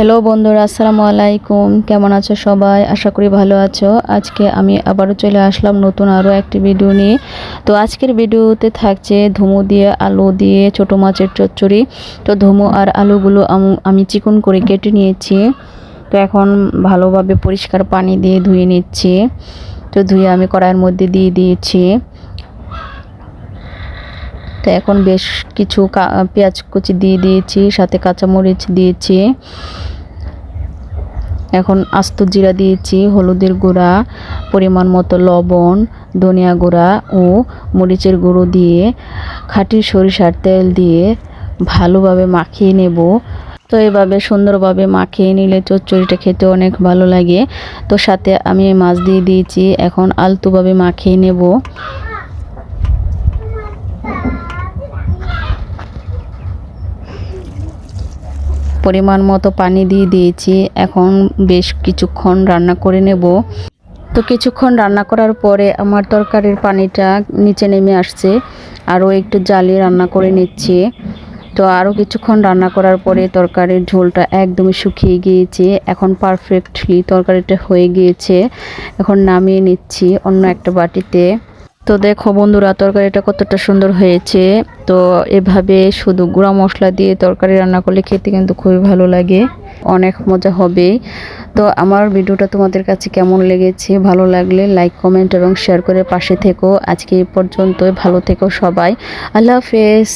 Hello বন্ধুরা, আসসালামু আলাইকুম। কেমন আছো সবাই? আশা করি ভালো আছো। আজকে আমি আবারও চলে আসলাম নতুন আরও একটি ভিডিও নিয়ে। তো আজকের ভিডিওতে থাকছে ধুমো দিয়ে আলু দিয়ে ছোটো মাছের চচ্চড়ি। তো ধুমো আর আলুগুলো আমি চিকন করে কেটে নিয়েছি। তো এখন ভালোভাবে পরিষ্কার পানি দিয়ে ধুয়ে নিচ্ছি। তো ধুয়ে আমি কড়াইয়ের মধ্যে দিয়ে দিয়েছি। তো এখন বেশ কিছু পেঁয়াজ কুচি দিয়ে দিয়েছি, সাথে কাঁচামরিচ দিয়েছি। এখন আস্ত জিরা দিয়েছি, হলুদের গুঁড়া, পরিমাণ মতো লবণ, ধনিয়া গুঁড়া ও মরিচের গুঁড়ো দিয়ে খাঁটি সরিষার তেল দিয়ে ভালোভাবে মাখিয়ে নেব। তো এভাবে সুন্দরভাবে মাখিয়ে নিলে চচ্চড়িটা খেতে অনেক ভালো লাগে। তো সাথে আমি মাছ দিয়ে দিয়েছি, এখন আলতুভাবে মাখিয়ে নেব। পরিমাণ মতো পানি দিয়ে দিয়েছি। এখন বেশ কিছুক্ষণ রান্না করে নেব। তো কিছুক্ষণ রান্না করার পরে আমার তরকারির পানিটা নিচে নেমে আসছে। আরও একটু জ্বালিয়ে রান্না করে নিচ্ছি। তো আরও কিছুক্ষণ রান্না করার পরে তরকারির ঝোলটা একদমই শুকিয়ে গিয়েছে। এখন পারফেক্টলি তরকারিটা হয়ে গিয়েছে। এখন নামিয়ে নিচ্ছি অন্য একটা বাটিতে। তো দেখো বন্ধুরা, তরকারিটা কতটা সুন্দর হয়েছে। তো এভাবে শুধু গুঁড়া মশলা দিয়ে তরকারি রান্না করলে খেতে কিন্তু খুবই ভালো লাগে, অনেক মজা হবে। তো আমার ভিডিওটা তোমাদের কাছে কেমন লেগেছে, ভালো লাগলে লাইক কমেন্ট এবং শেয়ার করে পাশে থেকো। আজকে এই পর্যন্ত ভালো থেকো সবাই। আল্লাহ হাফেজ।